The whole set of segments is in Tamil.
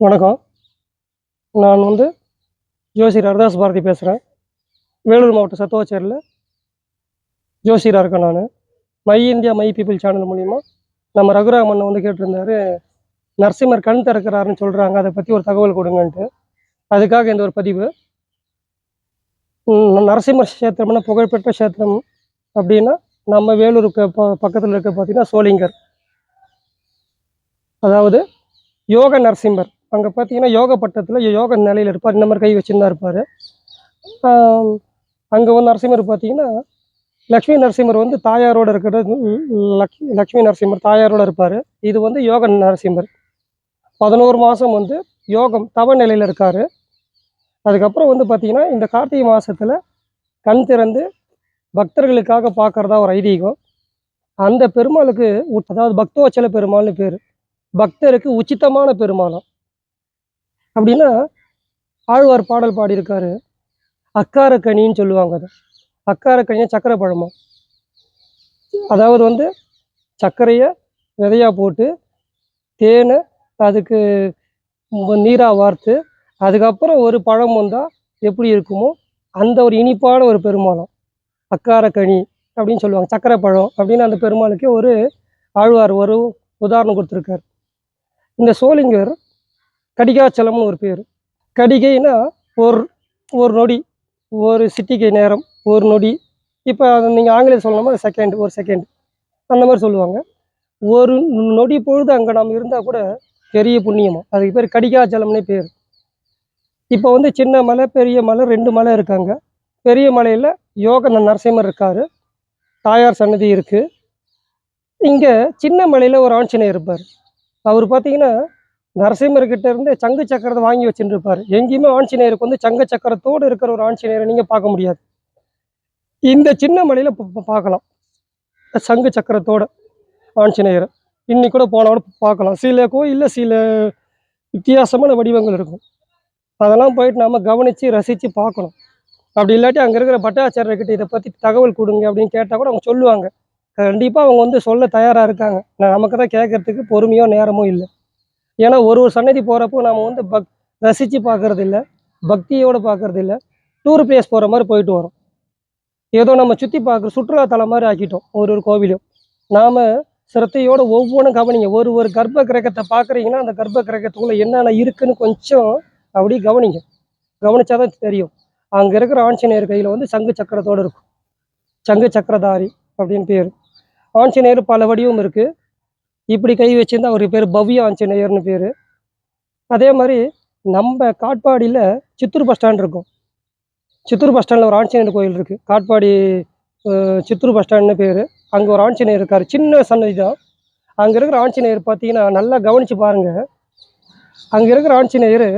வணக்கம். நான் வந்து ஜோசியர் ஹரிதாஸ் பாரதி பேசுகிறேன் வேலூர் மாவட்டம் சத்துவாச்சேரியில் ஜோசியராக இருக்கேன் நான். My India my people channel மூலிமா நம்ம ரகுராமன் வந்து கேட்டிருந்தாரு நரசிம்மர் கண் திறக்கிறாருன்னு சொல்கிறாங்க அதை பற்றி ஒரு தகவல் கொடுங்கன்ட்டு. அதுக்காக இந்த ஒரு பதிவு. நரசிம்மர் கஷேத்திரம்னா புகழ்பெற்ற கஷேத்திரம் அப்படின்னா நம்ம வேலூருக்கு ப பக்கத்தில் இருக்க பார்த்திங்கன்னா சோளிங்கர். அதாவது யோக நரசிம்மர். அங்கே பார்த்தீங்கன்னா யோக பட்டத்தில் யோக நிலையில் இருப்பார். இந்த மாதிரி கை வச்சுருந்தா இருப்பார். அங்கே வந்து நரசிம்மர் பார்த்தீங்கன்னா லக்ஷ்மி நரசிம்மர் வந்து தாயாரோடு இருக்கிறது லக்ஷ்மி லக்ஷ்மி நரசிம்மர் தாயாரோட இருப்பார். இது வந்து யோக நரசிம்மர். பதினோரு மாதம் வந்து யோகம் தவ நிலையில் இருக்கார். அதுக்கப்புறம் வந்து பார்த்திங்கன்னா இந்த கார்த்திகை மாதத்தில் கண் திறந்து பக்தர்களுக்காக பார்க்கறதா ஒரு ஐதீகம். அந்த பெருமாளுக்கு அதாவது பக்தோச்சல பெருமாள்னு பேர். பக்தருக்கு உச்சிதமான பெருமாளம் அப்படின்னா ஆழ்வார் பாடல் பாடியிருக்காரு. அக்காரக்கனின்னு சொல்லுவாங்க அதை. அக்காரக்கனியாக சக்கரை பழமா அதாவது வந்து சர்க்கரையை விதையா போட்டு தேனை அதுக்கு நீராக வார்த்து அதுக்கப்புறம் ஒரு பழம் வந்தால் எப்படி இருக்குமோ அந்த ஒரு இனிப்பான ஒரு பெருமாளம். அக்காரக்கனி அப்படின்னு சொல்லுவாங்க. சக்கரை பழம் அப்படின்னு அந்த பெருமாளுக்கே ஒரு ஆழ்வார் ஒரு உதாரணம் கொடுத்துருக்காரு. இந்த சோளிங்கர் கடிகாச்சலம்னு ஒரு பேர். கடிகைனா ஒரு ஒரு நொடி ஒரு சிட்டிகை நேரம் ஒரு நொடி. இப்போ அதை நீங்கள் ஆங்கிலம் சொல்லணுமா? செகண்ட் ஒரு செகண்ட் அந்த மாதிரி சொல்லுவாங்க. ஒரு நொடி பொழுது அங்கே நம்ம இருந்தால் கூட பெரிய புண்ணியமாக அதுக்கு பேர் கடிகாச்சலம்னே பேர். இப்போ வந்து சின்ன மலை பெரிய மலை ரெண்டு மலை இருக்காங்க. பெரிய மலையில் யோக நரசிம்மர் இருக்கார். தாயார் சன்னதி இருக்குது இங்கே சின்ன மலையில் ஒரு ஆஞ்சநேயர் இருப்பார். அவர் பார்த்தீங்கன்னா நரசிம்மர்கிட்ட இருந்து சங்கு சக்கரத்தை வாங்கி வச்சுருப்பார் எங்கேயுமே ஆஞ்சநேயருக்கு வந்து சங்க சக்கரத்தோடு இருக்கிற ஒரு ஆஞ்சநேயரை நீங்கள் பார்க்க முடியாது. இந்த சின்ன மலையில் பார்க்கலாம். சங்கு சக்கரத்தோட ஆஞ்சநேயரை. இன்னி கூட போன கூட பார்க்கலாம். சில கோயிலில் சில வித்தியாசமான வடிவங்கள் இருக்கும். அதெல்லாம் போயிட்டு நம்ம கவனித்து ரசித்து பார்க்கணும். அப்படி இல்லாட்டி அங்கே இருக்கிற பட்டாச்சாரியர்கிட்ட இதை பற்றி தகவல் கொடுங்க அப்படின்னு கேட்டால் கூட அவங்க சொல்லுவாங்க. கண்டிப்பாக அவங்க வந்து சொல்ல தயாராக இருக்காங்க. நான் நமக்கு தான் கேட்கறதுக்கு பொறுமையோ நேரமோ இல்லை. ஏன்னா ஒரு ஒரு சன்னதி போகிறப்போ நம்ம வந்து பக் ரசித்து பார்க்கறது இல்லை பக்தியோடு பார்க்கறது இல்லை டூர் பிளேஸ் போகிற மாதிரி போயிட்டு வரோம். ஏதோ நம்ம சுற்றி பார்க்குற சுற்றுலாத்தலம் மாதிரி ஆக்கிட்டோம் ஒரு ஒரு கோவிலும். நாம் சிரத்தையோடு ஒவ்வொன்றும் கவனிங்க. ஒரு ஒரு கர்ப்ப கிரகத்தை பார்க்குறீங்கன்னா அந்த கர்ப்ப கிரகத்துக்குள்ளே என்னென்ன இருக்குன்னு கொஞ்சம் அப்படி கவனிங்க. கவனிச்சாதான் தெரியும். அங்கே இருக்கிற ஆஞ்சநேயர் கையில் வந்து சங்கு சக்கரத்தோடு இருக்கும். சங்கு சக்கரதாரி அப்படின்னு பேர். ஆஞ்சநேயர் பல வடிவம் இருக்குது இப்படி கை வச்சுருந்தா அவருக்கு பேர் பவ்ய ஆஞ்சநேயர்னு பேர். அதே மாதிரி நம்ம காட்பாடியில் சித்தூர் பஸ் ஸ்டாண்ட் இருக்கும். சித்தூர் பஸ் ஸ்டாண்டில் ஒரு ஆஞ்சநேயர் கோயில் இருக்குது காட்பாடி சித்தூர் பஸ் ஸ்டாண்ட்னு பேர். அங்கே ஒரு ஆஞ்சநேயர் இருக்கார். சின்ன சன்னதி தான். அங்கே இருக்கிற ஆஞ்சநேயர் பார்த்தீங்கன்னா நல்லா கவனித்து பாருங்கள் அங்கே இருக்கிற ஆஞ்சநேயர்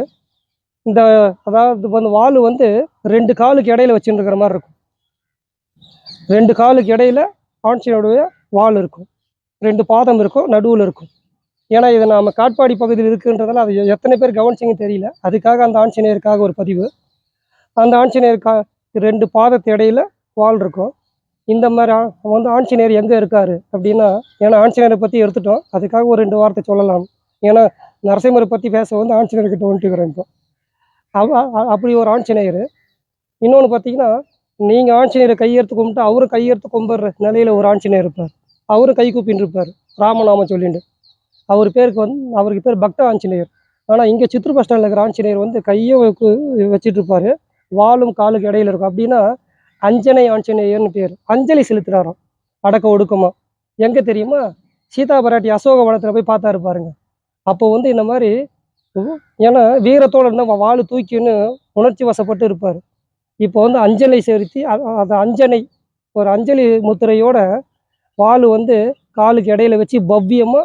இந்த அதாவது வந்து வால் வந்து ரெண்டு காலுக்கு இடையில வச்சுட்டு இருக்கிற மாதிரி இருக்கும். ரெண்டு காலுக்கு இடையில ஆஞ்சநேயருடைய வால் இருக்கும். ரெண்டு பாதம் இருக்கும் நடுவில் இருக்கும். ஏன்னா இது நாம் காட்பாடி பகுதியில் இருக்குன்றதால அது எத்தனை பேர் கவனிச்சிங்க தெரியல. அதுக்காக அந்த ஆஞ்சநேயருக்காக ஒரு பதிவு. அந்த ஆஞ்சநேயருக்கா ரெண்டு பாதத்து இடையில வால் இருக்கும். இந்த மாதிரி வந்து ஆஞ்சநேயர் எங்கே இருக்கார் அப்படின்னா ஏன்னா ஆஞ்சநேயரை பற்றி எடுத்துட்டோம். அதுக்காக ஒரு ரெண்டு வார்த்தை சொல்லலாம். ஏன்னா நரசிம்மரை பற்றி பேச வந்து ஆஞ்சநேயர்கிட்ட வந்துட்டுக்கிறேன் இப்போ. அவ அப்படி ஒரு ஆஞ்சநேயர். இன்னொன்று பார்த்தீங்கன்னா நீங்கள் ஆஞ்சநேயரை கையெடுத்து கும்பிட்டு அவரும் கையெடுத்து கும்பிட்ற நிலையில் ஒரு ஆஞ்சநேயர் இருப்பார். அவரும் கை கூப்பின்னு இருப்பார் ராமநாமம் சொல்லிட்டு அவர் பேருக்கு வந்து அவருக்கு பேர் பக்த ஆஞ்சநேயர். ஆனால் இங்கே சித்திர பஸ் ஸ்டாண்டில் இருக்கிற ஆஞ்சநேயர் வந்து கையை வச்சு- இருப்பார் வாலும் காலுக்கு இடையில இருக்கும். அப்படின்னா அஞ்சனை ஆஞ்சநேயர்னு பேர். அஞ்சலி செலுத்துகிறாராம் அடக்க ஒடுக்கமாக எங்கே தெரியுமா? சீதா பராட்டி அசோக வனத்தில் போய் பார்த்தாரு இருப்பாருங்க அப்போ வந்து இந்த மாதிரி ஏன்னா வீரத்தோடு இருந்தால் வாள் தூக்கின்னு உணர்ச்சி வசப்பட்டு இருப்பார். இப்போ வந்து அஞ்சலை செலுத்தி அதை அது அஞ்சனை ஒரு அஞ்சலி முத்திரையோட பால் வந்து காலுக்கு இடையில வச்சு பவ்யமாக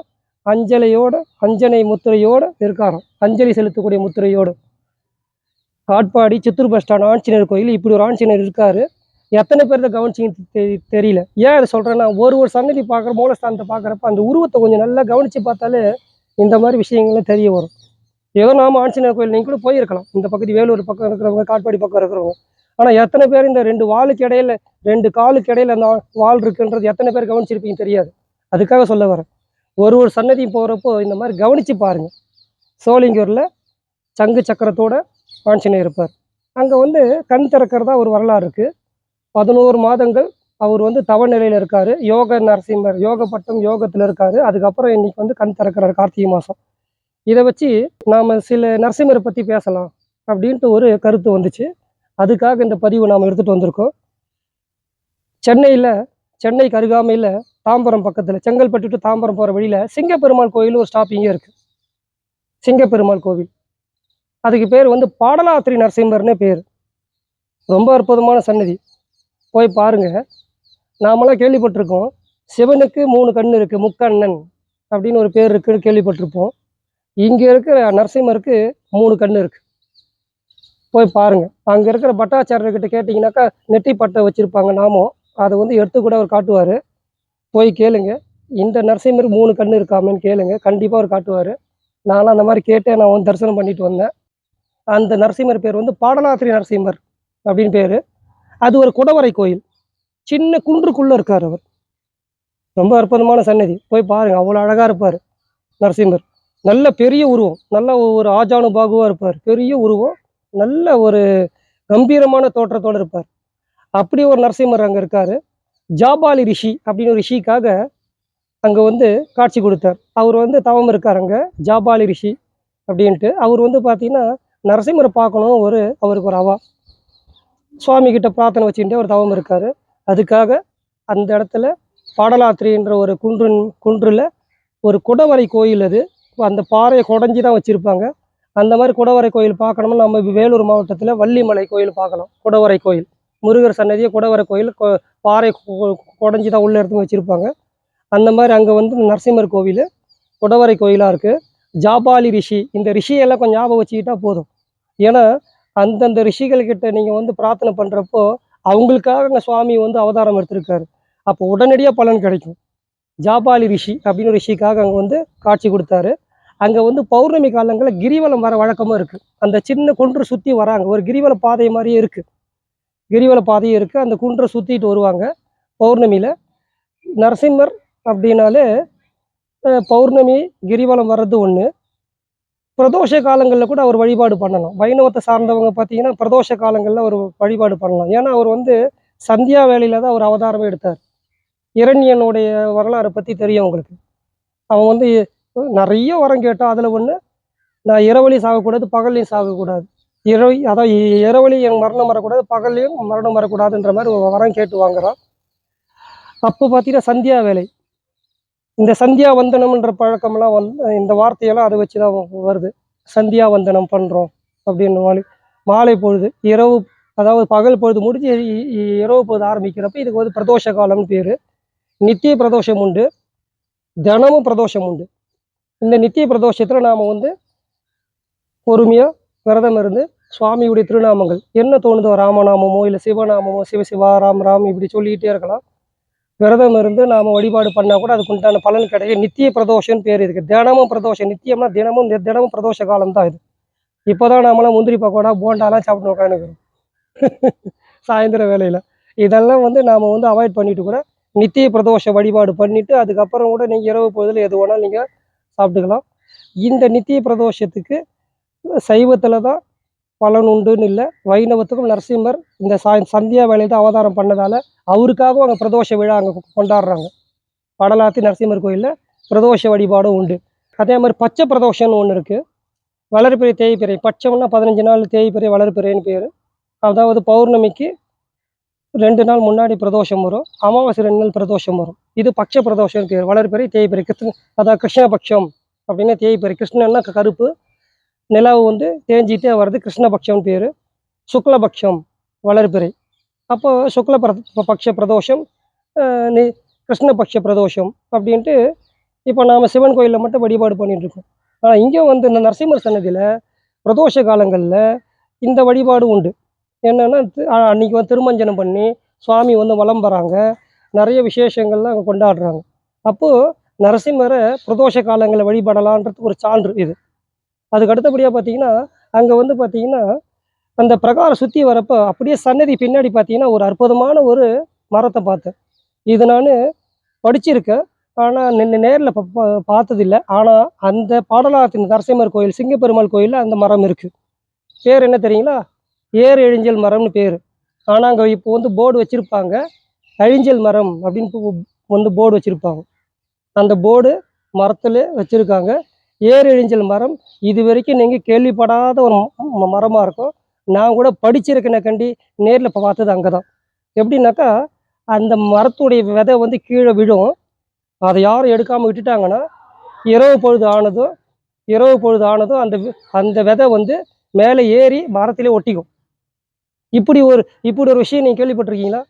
அஞ்சலையோட அஞ்சனை முத்திரையோடு இருக்காராம். அஞ்சலி செலுத்தக்கூடிய முத்திரையோடு. காட்பாடி சித்தூர் பஸ் ஸ்டாண்ட் ஆஞ்சநேயர் கோயில் இப்படி ஒரு ஆஞ்சநேயர் இருக்காரு. எத்தனை பேர்த்த கவனிச்சிங்க தெ- தெரியல. ஏன் அதை சொல்கிறேன்னா ஒரு ஒரு சன்னதி பார்க்குற மூலஸ்தானத்தை பார்க்குறப்ப அந்த உருவத்தை கொஞ்சம் நல்லா கவனித்து பார்த்தாலே இந்த மாதிரி விஷயங்கள்லாம் தெரிய வரும். ஏதோ நாம ஆஞ்சநேயர் கோயில் நீங்கள் கூட போயிருக்கலாம். இந்த பக்கத்து வேலூர் பக்கம் இருக்கிறவங்க காட்பாடி பக்கம் இருக்கிறவங்க. ஆனால் எத்தனை பேர் இந்த ரெண்டு வாளுக்கு இடையில ரெண்டு காலுக்கு இடையில அந்த வால் இருக்குன்றது எத்தனை பேர் கவனிச்சிருப்பீங்க தெரியாது. அதுக்காக சொல்ல வரேன். ஒரு ஒரு சன்னதியும் போகிறப்போ இந்த மாதிரி கவனித்து பாருங்கள் சோழிங்கூரில் சங்கு சக்கரத்தோட ஆஞ்சநேயர் இருப்பார். அங்கே வந்து கண் திறக்கிறதா ஒரு வரலாறு இருக்குது பதினோரு மாதங்கள் அவர் வந்து தவ நிலையில் இருக்கார். யோக நரசிம்மர் யோக பட்டம் யோகத்தில் இருக்கார். அதுக்கப்புறம் இன்றைக்கி வந்து கண் திறக்கிறார் கார்த்திகை மாதம். இதை வச்சு நாம் சில நரசிம்மரை பற்றி பேசலாம் அப்படின்ட்டு ஒரு கருத்து வந்துச்சு. அதுக்காக இந்த பதிவு நாம் எடுத்துகிட்டு வந்திருக்கோம். சென்னையில் சென்னைக்கு அருகாமையில் தாம்பரம் பக்கத்தில் செங்கல்பட்டு டு தாம்பரம் போகிற வழியில் சிங்கப்பெருமாள் கோயில் ஒரு ஸ்டாப்பிங்கே இருக்குது சிங்கப்பெருமாள் கோவில். அதுக்கு பேர் வந்து பாடலாத்திரி நரசிம்மர்னே பேர். ரொம்ப அற்புதமான சன்னதி. போய் பாருங்கள் நாமெல்லாம் கேள்விப்பட்டிருக்கோம். சிவனுக்கு மூணு கண் இருக்குது முக்கண்ணன் அப்படின்னு ஒரு பேர் இருக்குன்னு கேள்விப்பட்டிருப்போம். இங்கே இருக்கிற நரசிம்மருக்கு மூணு கண் இருக்குது போய் பாருங்கள் அங்கே இருக்கிற பட்டாச்சாரியர்கிட்ட கேட்டிங்கனாக்கா நெட்டி பட்டை வச்சுருப்பாங்க நாமும் அதை வந்து எடுத்து கூட அவர் காட்டுவார். போய் கேளுங்க. இந்த நரசிம்மர் மூணு கண் இருக்காமேன்னு கேளுங்க. கண்டிப்பாக அவர் காட்டுவார். நானும் அந்த மாதிரி கேட்டே நான் வந்து தரிசனம் பண்ணிட்டு வந்தேன். அந்த நரசிம்மர் பேர் வந்து பாடலாத்திரி நரசிம்மர் அப்படின்னு பேர். அது ஒரு குடவரை கோயில். சின்ன குன்றுக்குள்ளே இருக்கார் அவர். ரொம்ப அற்புதமான சன்னதி போய் பாருங்கள் அவ்வளோ அழகாக இருப்பார் நரசிம்மர். நல்ல பெரிய உருவம். நல்ல ஒரு ஆஜானு பாகுவாக இருப்பார். பெரிய உருவம். நல்ல ஒரு கம்பீரமான தோற்றத்தோடு இருப்பார். அப்படி ஒரு நரசிம்மர் அங்கே இருக்கார். ஜாபாலி ரிஷி அப்படின்னு ஒரு ரிஷிக்காக அங்கே வந்து காட்சி கொடுத்தார். அவர் வந்து தவம் இருக்கார் அங்கே ஜாபாலி ரிஷி அப்படின்ட்டு. அவர் வந்து பார்த்தீங்கன்னா நரசிம்மரை பார்க்கணும் ஒரு அவருக்கு ஒரு அவா. சுவாமி கிட்ட பிரார்த்தனை வச்சுக்கிட்டே ஒரு தவம் இருக்கார். அதுக்காக அந்த இடத்துல பாடலாத்திரின்ற ஒரு குன்றின் குன்றில் ஒரு குடவரை கோயில் அது. அந்த பாறையை குடஞ்சி தான் வச்சுருப்பாங்க. அந்த மாதிரி குடவரை கோயில் பார்க்கணும்னா நம்ம இப்போ வேலூர் மாவட்டத்தில் வள்ளிமலை கோயில் பார்க்கலாம். குடவரை கோயில். முருகர் சன்னதியை குடவரை கோயில் பாறை குடஞ்சி தான் உள்ள எடுத்து வச்சுருப்பாங்க. அந்த மாதிரி அங்கே வந்து நரசிம்மர் கோவில் குடவரை கோயிலாக இருக்குது ஜாபாலி ரிஷி இந்த ரிஷியெல்லாம் கொஞ்சம் ஞாபகம் வச்சுக்கிட்டா போதும். ஏன்னா அந்தந்த ரிஷிகள்கிட்ட நீங்கள் வந்து பிரார்த்தனை பண்ணுறப்போ அவங்களுக்காக அங்கே சுவாமி வந்து அவதாரம் எடுத்திருக்காரு. அப்போ உடனடியாக பலன் கிடைக்கும். ஜாபாலி ரிஷி அப்படின்னு ரிஷிக்காக அங்கே வந்து காட்சி கொடுத்தாரு. அங்கே வந்து பௌர்ணமி காலங்களில் கிரிவலம் வர வழக்கமாக இருக்குது அந்த சின்ன குன்று சுற்றி வராங்க. ஒரு கிரிவல பாதை மாதிரியே இருக்குது கிரிவல பாதையும் இருக்குது அந்த குன்றை சுற்றிட்டு வருவாங்க பௌர்ணமியில். நரசிம்மர் அப்படின்னாலே பௌர்ணமி கிரிவலம் வர்றது ஒன்று பிரதோஷ காலங்களில் கூட அவர் வழிபாடு பண்ணலாம். வைணவத்தை சார்ந்தவங்க பார்த்தீங்கன்னா பிரதோஷ காலங்களில் அவர் வழிபாடு பண்ணலாம். ஏன்னா அவர் வந்து சந்தியா வேலையில் தான் அவர் அவதாரமே எடுத்தார். இரண்யனுடைய வரலாறை பற்றி தெரியும் உங்களுக்கு. அவன் வந்து நிறைய வரம் கேட்டோம். அதில் ஒன்று நான் இரவலி சாகக்கூடாது பகல்லையும் சாகக்கூடாது. இரவு அதான் இரவலி என் மரணம் வரக்கூடாது பகல்லையும் மரணம் வரக்கூடாதுன்ற மாதிரி வரம் கேட்டு வாங்குகிறோம் அப்போ பார்த்தீங்கன்னா சந்தியா வேலை. இந்த சந்தியா வந்தனம்ன்ற பழக்கம்லாம் வந்து இந்த வார்த்தையெல்லாம் அதை வச்சு தான் வருது. சந்தியா வந்தனம் பண்ணுறோம் அப்படின்னு மாதிரி மாலை பொழுது இரவு அதாவது பகல் பொழுது முடிஞ்சு இரவு பொழுது ஆரம்பிக்கிறப்ப இதுக்கு வந்து பிரதோஷ காலம்னு பேர். நித்திய பிரதோஷம் உண்டு தினமும் பிரதோஷம் உண்டு. இந்த நித்திய பிரதோஷத்தில் நாம் வந்து பொறுமையாக விரதம் இருந்து சுவாமியுடைய திருநாமங்கள். என்ன தோணுதோ ராமநாமமோ இல்லை சிவநாமமோ சிவ சிவா ராம் ராம் இப்படி சொல்லிக்கிட்டே இருக்கலாம். விரதம் இருந்து நாம் வழிபாடு பண்ணால் கூட அதுக்கு உண்டான பலன் கிடையாது. நித்திய பிரதோஷம்னு பேர் இருக்குது தினமும் பிரதோஷம். நித்தியம்னா தினமும் தினமும் பிரதோஷ காலம் தான் இது. இப்போ தான் நாமெல்லாம் முந்திரி பக்கோடா போண்டாலாம் சாப்பிட்டு உட்காந்துக்கிறோம் சாயந்தர வேலையில் இதெல்லாம் வந்து நாம் வந்து அவாய்ட் பண்ணிட்டு கூட நித்திய பிரதோஷ வழிபாடு பண்ணிவிட்டு அதுக்கப்புறம் கூட நீங்கள் இரவு பொழுதில் எது வேணாலும் நீங்கள் சாப்பிட்டுக்கலாம். இந்த நித்திய பிரதோஷத்துக்கு சைவத்தில் தான் பலன் உண்டுன்னு இல்லை. வைணவத்துக்கும் நரசிம்மர் இந்த சாய் சந்தியா வேலையை தான் அவதாரம் பண்ணதால் அவருக்காகவும் அங்கே பிரதோஷ விழா அங்கே கொண்டாடுறாங்க. படலாத்தி நரசிம்மர் கோயிலில் பிரதோஷ வழிபாடும் உண்டு. அதே மாதிரி பச்சை பிரதோஷம்னு ஒன்று இருக்குது வளர்பிறை தேய்பிறை பச்சைன்னா பதினஞ்சு நாள் தேய்பிறை வளர்பிறைன்னு பேர். அதாவது பௌர்ணமிக்கு ரெண்டு நாள் முன்னாடி பிரதோஷம் வரும். அமாவாசை ரெண்டு நாள் பிரதோஷம் வரும். இது பட்ச பிரதோஷம்னு பேர் வளர்பெறை தேய்பெறை கிருஷ்ண அதாவது கிருஷ்ணபக்ஷம் அப்படின்னா தேய்பெறை கிருஷ்ணன்னா கருப்பு. நிலவு வந்து தேஞ்சிட்டே வர்றது கிருஷ்ணபக்ஷம்னு பேர். சுக்லபக்ஷம் வளர்பிறை அப்போ சுக்ல பிர பக்ஷ பிரதோஷம் நி கிருஷ்ணபக்ஷ பிரதோஷம் அப்படின்ட்டு இப்போ நாம் சிவன் கோயிலில் மட்டும் வழிபாடு பண்ணிட்டு ஆனால் இங்கே வந்து இந்த நரசிம்மர் சன்னதியில் பிரதோஷ காலங்களில் இந்த வழிபாடு உண்டு. என்னென்னா அன்னைக்கு வந்து திருமஞ்சனம் பண்ணி சுவாமி வந்து வலம் வராங்க. நிறைய விசேஷங்கள்லாம் அங்கே கொண்டாடுறாங்க. அப்போது நரசிம்மரை பிரதோஷ காலங்களில் வழிபடலான்றது ஒரு சான்று இது. அதுக்கு அடுத்தபடியாக பார்த்தீங்கன்னா அங்கே வந்து பார்த்தீங்கன்னா அந்த பிரகாரம் சுற்றி வரப்போ அப்படியே சன்னதி பின்னாடி பார்த்தீங்கன்னா ஒரு அற்புதமான ஒரு மரத்தை பார்த்தேன். இது நான் படிச்சிருக்கேன். ஆனால் நின்று நேரில் பார்த்ததில்லை. ஆனால் அந்த பாடலாத்தின் நரசிம்மர் கோயில் சிங்கப்பெருமாள் கோயிலில் அந்த மரம் இருக்குது பேர் என்ன தெரியுங்களா? ஏர் எழிஞ்சல் மரம்னு பேர். ஆனால் அங்கே இப்போ வந்து போர்டு வச்சுருப்பாங்க. அழிஞ்சல் மரம் அப்படின்னு வந்து போர்டு வச்சுருப்பாங்க. அந்த போர்டு மரத்தில் வச்சுருக்காங்க. ஏர் எழிஞ்சல் மரம் இது வரைக்கும் நீங்கள் கேள்விப்படாத ஒரு மரமாக இருக்கும். நான் கூட படிச்சிருக்கேனே கண்டி நேரில் இப்போ பார்த்தது அங்கே தான் எப்படின்னாக்கா அந்த மரத்துடைய விதை வந்து கீழே விழும். அதை யாரும் எடுக்காமல் விட்டுட்டாங்கன்னா இரவு பொழுது ஆனதும் இரவு பொழுது ஆனதும் அந்த வி- அந்த விதை வந்து மேலே ஏறி மரத்திலே ஒட்டிக்கும். இப்படி ஒரு இப்படி ஒரு விஷயம் நீங்கள் கேள்விப்பட்டிருக்கீங்களா?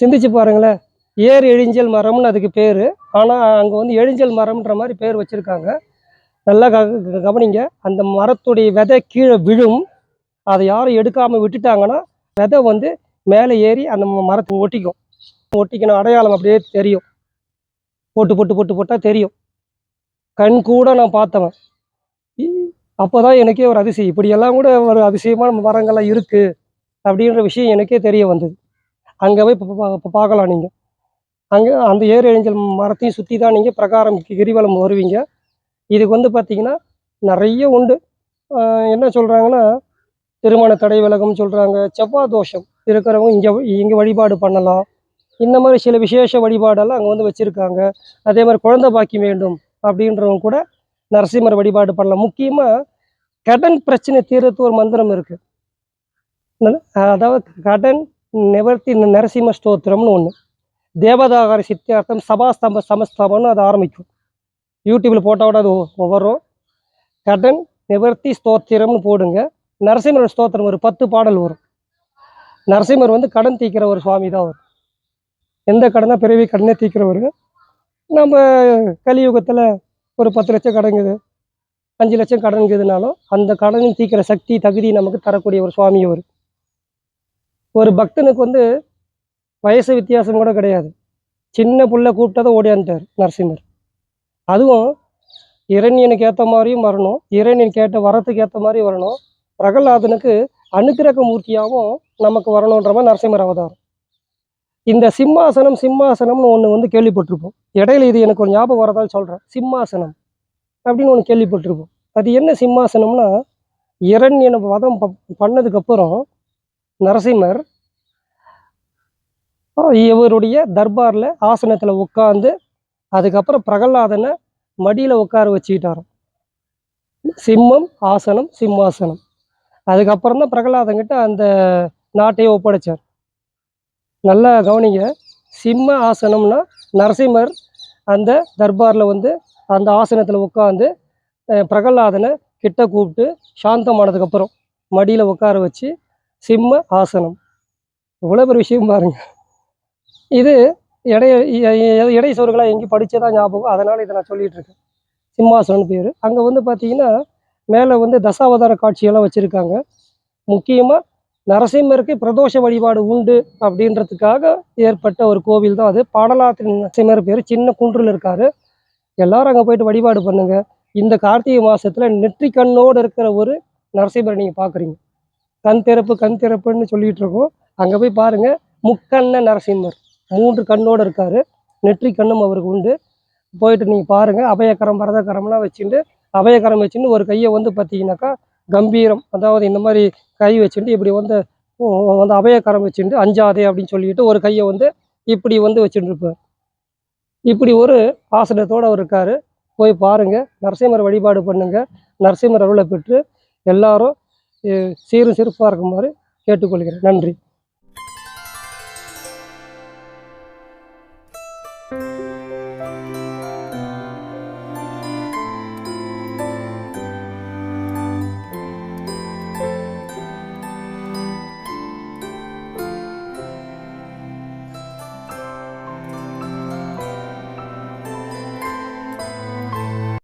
சிந்திச்சு பாருங்களேன். ஏர் எழிஞ்சல் மரம்னு அதுக்கு பேர். ஆனால் அங்கே வந்து எழிஞ்சல் மரம்ன்ற மாதிரி பேர் வச்சுருக்காங்க. நல்லா க கவனிங்க. அந்த மரத்துடைய விதை கீழே விழும். அதை யாரும் எடுக்காமல் விட்டுட்டாங்கன்னா விதை வந்து மேலே ஏறி அந்த மரத்தை ஒட்டிக்கும். ஒட்டிக்கணும் அடையாளம் அப்படியே தெரியும். போட்டு போட்டு போட்டு போட்டால் தெரியும். கண் கூட நான் பார்த்தவன். அப்போ தான் எனக்கே ஒரு அதிசயம். இப்படியெல்லாம் கூட ஒரு அதிசயமான மரங்கள்லாம் இருக்குது அப்படின்ற விஷயம் எனக்கே தெரிய வந்தது. அங்கே போய் இப்போ இப்போ பார்க்கலாம் நீங்கள் அங்கே அந்த ஏறு எழிஞ்சல் மரத்தையும் சுற்றி தான் நீங்கள் பிரகாரம் கிரிவலம் வருவீங்க. இதுக்கு வந்து பார்த்தீங்கன்னா நிறைய உண்டு. என்ன சொல்கிறாங்கன்னா திருமண தடை விலகும் சொல்கிறாங்க செவ்வாய் தோஷம் இருக்கிறவங்க இங்கே இங்கே வழிபாடு பண்ணலாம். இந்த மாதிரி சில விசேஷ வழிபாடெல்லாம் அங்கே வந்து வச்சுருக்காங்க. அதே மாதிரி குழந்தை பாக்கியம் வேண்டும் அப்படின்றவங்க கூட நரசிம்மர் வழிபாடு பண்ணலாம். முக்கியமாக கடன் பிரச்சனை தீர்றதுக்கு ஒரு மந்திரம் இருக்குது அதாவது கடன் நிவர்த்தி நரசிம்ம ஸ்தோத்திரம்னு ஒன்று தேவதாகார சித்தியார்த்தம் சபாஸ்தம்ப சமஸ்தபம்னு அது ஆரம்பிக்கும். யூடியூப்பில் போட்டால் அது வரும். கடன் நிவர்த்தி ஸ்தோத்திரம்னு போடுங்க. நரசிம்மர் ஸ்தோத்திரம் ஒரு பத்து பாடல் வரும். நரசிம்மர் வந்து கடன் தீக்கிற ஒரு சுவாமி தான் அவர். எந்த கடனா? பிறவி கடனே தீக்கிறவர். நம்ம கலியுகத்தில் ஒரு பத்து லட்சம் கடங்குது அஞ்சு லட்சம் கடன்குதுனாலும் அந்த கடனின் தீக்கிற சக்தி தகுதி நமக்கு தரக்கூடிய ஒரு சுவாமி அவர் ஒரு பக்தனுக்கு வந்து வயசு வித்தியாசம் கூட கிடையாது. சின்ன புள்ள கூப்பிட்டதை ஓடியான்ட்டார் நரசிம்மர். அதுவும் இரண்யனுக்கு ஏற்ற மாதிரியும் வரணும் இரண்யன் கேட்ட வரத்துக்கு ஏற்ற மாதிரி வரணும். பிரகலாதனுக்கு அனுக்கிரக மூர்த்தியாகவும் நமக்கு வரணுன்ற மாதிரி நரசிம்மர் அவதாரம். இந்த சிம்மாசனம் சிம்மாசனம்னு ஒன்று வந்து கேள்விப்பட்டிருப்போம். இடையில இது எனக்கு ஒரு ஞாபகம் வரதால் சொல்கிறேன் சிம்மாசனம் அப்படின்னு ஒன்று கேள்விப்பட்டிருப்போம். அது என்ன சிம்மாசனம்னா இரண்யனை வதம் ப- பண்ணதுக்கப்புறம் நரசிம்மர் இவருடைய தர்பாரில் ஆசனத்தில் உட்காந்து அதுக்கப்புறம் பிரகலாதனை மடியில் உட்கார வச்சுக்கிட்டாராம் சிம்மம் ஆசனம் சிம்மாசனம். அதுக்கப்புறம் தான் பிரகலாதங்கிட்ட அந்த நாட்டையே ஒப்படைச்சார். நல்லா கவனிங்க சிம்ம ஆசனம்னா நரசிம்மர் அந்த தர்பாரில் வந்து அந்த ஆசனத்தில் உட்காந்து பிரகலாதனை கிட்ட கூப்பிட்டு சாந்தமானதுக்கப்புறம் மடியில் உட்கார வச்சு சிம்ம ஆசனம். இவ்வளோ பெரிய விஷயம் பாருங்க. இது இடை இடை சோறுகளாக எங்கேயும் படித்ததான் ஞாபகம் அதனால் இதை நான் சொல்லிகிட்ருக்கேன் சிம்மாசனம்னு பேர். அங்கே வந்து பார்த்தீங்கன்னா மேலே வந்து தசாவதார காட்சியெல்லாம் வச்சுருக்காங்க. முக்கியமாக நரசிம்மருக்கு பிரதோஷ வழிபாடு உண்டு அப்படின்றதுக்காக ஏற்பட்ட ஒரு கோவில் தான் அது. பாடலாத்தின் நரசிம்மர் பேர். சின்ன குன்றில் இருக்கார். எல்லாரும் அங்கே போயிட்டு வழிபாடு பண்ணுங்கள் இந்த கார்த்திகை மாதத்தில் நெற்றி கண்ணோடு இருக்கிற ஒரு நரசிம்மரை நீங்கள் பார்க்குறீங்க கண் திறப்பு கண் திறப்புன்னு சொல்லிகிட்டு இருக்கோம். அங்கே போய் பாருங்கள் முக்கண்ண நரசிம்மர். மூன்று கண்ணோடு இருக்கார். நெற்றி கண்ணும் அவருக்கு உண்டு. போயிட்டு நீங்கள் பாருங்கள் அபயக்கரம் பரதக்கரம்லாம் வச்சுட்டு அபயக்கரம் வச்சுட்டு ஒரு கையை வந்து பார்த்தீங்கன்னாக்கா கம்பீரம். அதாவது இந்த மாதிரி கை வச்சுட்டு இப்படி வந்து வந்து அபயக்கரம் வச்சுட்டு அஞ்சாதே அப்படின்னு சொல்லிட்டு ஒரு கையை வந்து இப்படி வந்து வச்சுட்டு இருப்பார். இப்படி ஒரு ஆசனத்தோடு அவர் இருக்கார். போய் பாருங்கள் நரசிம்மர் வழிபாடு பண்ணுங்கள் நரசிம்மர் அருளை பெற்று எல்லாரும் சீரும் சிறப்பாக இருக்குமாறு கேட்டுக்கொள்கிறேன். நன்றி.